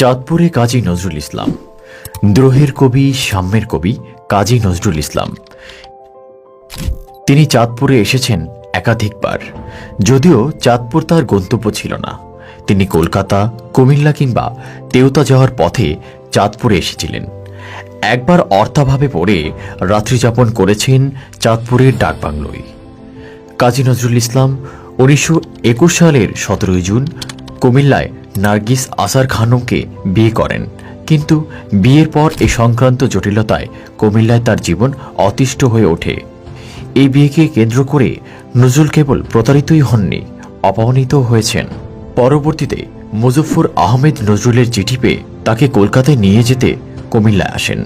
চাঁদপুরে কাজী নজরুল ইসলাম, দ্রোহের কবি, সাম্যের কবি কাজী নজরুল ইসলাম। তিনি চাঁদপুরে এসেছেন একাধিকবার, যদিও চাঁদপুর তার গন্তব্য ছিল না। তিনি কলকাতা, কুমিল্লা কিংবা তেওতা যাওয়ার পথে চাঁদপুরে এসেছিলেন। একবার অর্থাভাবে পড়ে রাত্রিযাপন করেছেন চাঁদপুরের ডাকবাংলোয়। কাজী নজরুল ইসলাম উনিশশো একুশ সালের সতেরোই জুন কুমিল্লায় নার্গিস আসার খানমকে বিয়ে করেন। কিন্তু বিয়ের পর এ সংক্রান্ত জটিলতায় কুমিল্লায় তার জীবন অতিষ্ঠ হয়ে ওঠে। এই বিয়েকে কেন্দ্র করে নজরুল কেবল প্রতারিতই হননি, অপমানিত হয়েছেন। পরবর্তীতে মুজফ্ফর আহমেদ নজরুলের চিঠি পেয়ে তাকে কলকাতায় নিয়ে যেতে কুমিল্লায় আসেন।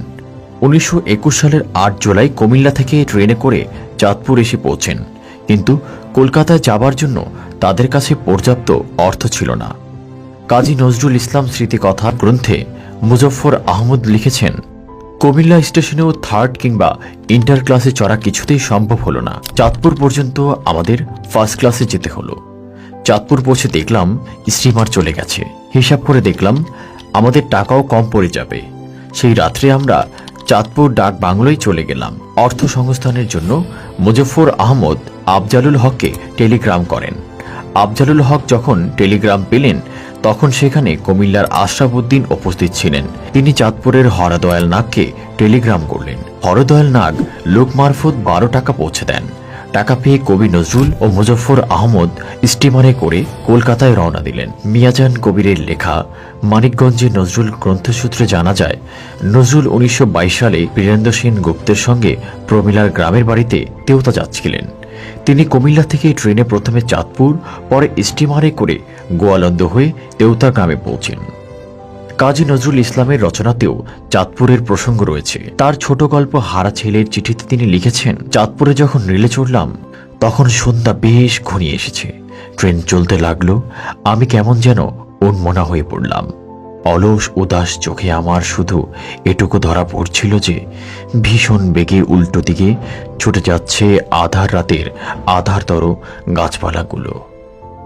উনিশশো একুশ সালের আট জুলাই কুমিল্লা থেকে ট্রেনে করে চাঁদপুর এসে পৌঁছেন। কিন্তু কলকাতায় যাবার জন্য তাদের কাছে পর্যাপ্ত অর্থ ছিল না। কাজী নজরুল ইসলাম স্মৃতিকথা গ্রন্থে মুজফ্ফর আহমদ লিখেছেন, কুমিল্লা স্টেশনেও থার্ড কিংবা ইন্টার ক্লাসে চড়া কিছুতেই সম্ভব হলো না। চাঁদপুর পর্যন্ত আমাদের ফার্স্ট ক্লাসে যেতে হলো। চাঁদপুর পৌঁছে দেখলাম স্টিমার চলে গেছে। হিসাব করে দেখলাম আমাদের টাকাও কম পড়ে যাবে। সেই রাত্রে আমরা চাঁদপুর ডাক বাংলোয় চলে গেলাম। অর্থ সংস্থানের জন্য মুজফ্ফর আহমদ আফজালুল হককে টেলিগ্রাম করেন। আফজালুল হক যখন টেলিগ্রাম পেলেন তখন সেখানে কুমিল্লার আশরাফুদ্দিন উপস্থিত ছিলেন। তিনি চাঁদপুরের হরদয়াল নাগকে টেলিগ্রাম করলেন। হরদয়াল নাগ লোক মারফত বারো টাকা পৌঁছে দেন। টাকা পেয়ে কবি নজরুল ও মুজফ্ফর আহমদ স্টিমারে করে কলকাতায় রওনা দিলেন। মিয়াজান কবিরের লেখা মানিকগঞ্জে নজরুল গ্রন্থসূত্রে জানা যায়, নজরুল উনিশশো বাইশ সালে বীরেন্দ্র সেন গুপ্তের সঙ্গে প্রমিলার গ্রামের বাড়িতে তেওতা যাচ্ছিলেন। তিনি কুমিল্লা থেকে ট্রেনে প্রথমে চাঁদপুর, পরে স্টিমারে করে গোয়ালন্দ হয়ে তেওতা গ্রামে পৌঁছেন। কাজী নজরুল ইসলামের রচনাতেও চাঁদপুরের প্রসঙ্গ রয়েছে। তার ছোট গল্প হারা ছেলের চিঠিতে তিনি লিখেছেন, চাঁদপুরে যখন রেলে চড়লাম, তখন সন্ধ্যা বেশ ঘনিয়ে এসেছে। ট্রেন চলতে লাগল, আমি কেমন যেন উন্মনা হয়ে পড়লাম। অলস উদাস চোখে আমার শুধু এটুকু ধরা পড়ছিল যে ভীষণ বেগে উল্টো দিকে ছুটে যাচ্ছে আধার রাতের আধারতর গাছপালাগুলো।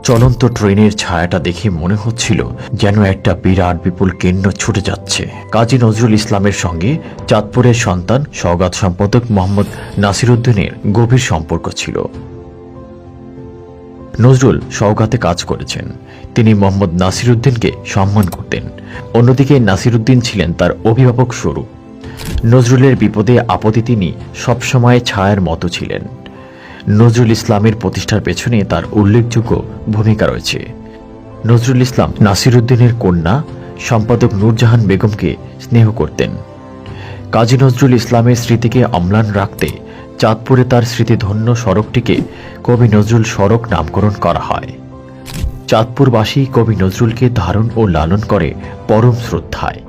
চলন্ত ট্রেনের ছায়াটা দেখে মনে হচ্ছিল যেন একটা বিরাট বিপুল কেন্দ্র ছুটে যাচ্ছে। কাজী নজরুল ইসলামের সঙ্গে চাঁদপুরের সন্তান সওগাত সম্পাদক মোহাম্মদ নাসিরুদ্দিনের গভীর সম্পর্ক ছিল। নজরুল সওগাতে কাজ করেছেন। তিনি মোহাম্মদ নাসিরুদ্দিনকে সম্মান করতেন। অন্যদিকে নাসিরুদ্দিন ছিলেন তার অভিভাবক স্বরূপ নজরুলের বিপদে আপদে তিনি সবসময় ছায়ার মতো ছিলেন। নজরুল ইসলামের প্রতিষ্ঠার পেছনে তার উল্লেখযোগ্য ভূমিকা রয়েছে। নজরুল ইসলাম নাসিরুদ্দিনের কন্যা, সম্পাদক নূরজাহান বেগমকে স্নেহ করতেন। কাজী নজরুল ইসলামের স্মৃতিকে অম্লান রাখতে চাঁদপুরে তার স্মৃতিধন্য সড়কটিকে কবি নজরুল সড়ক নামকরণ করা হয়। চাঁদপুরবাসী কবি নজরুলকে ধারণ ও লালন করে পরম শ্রদ্ধায়।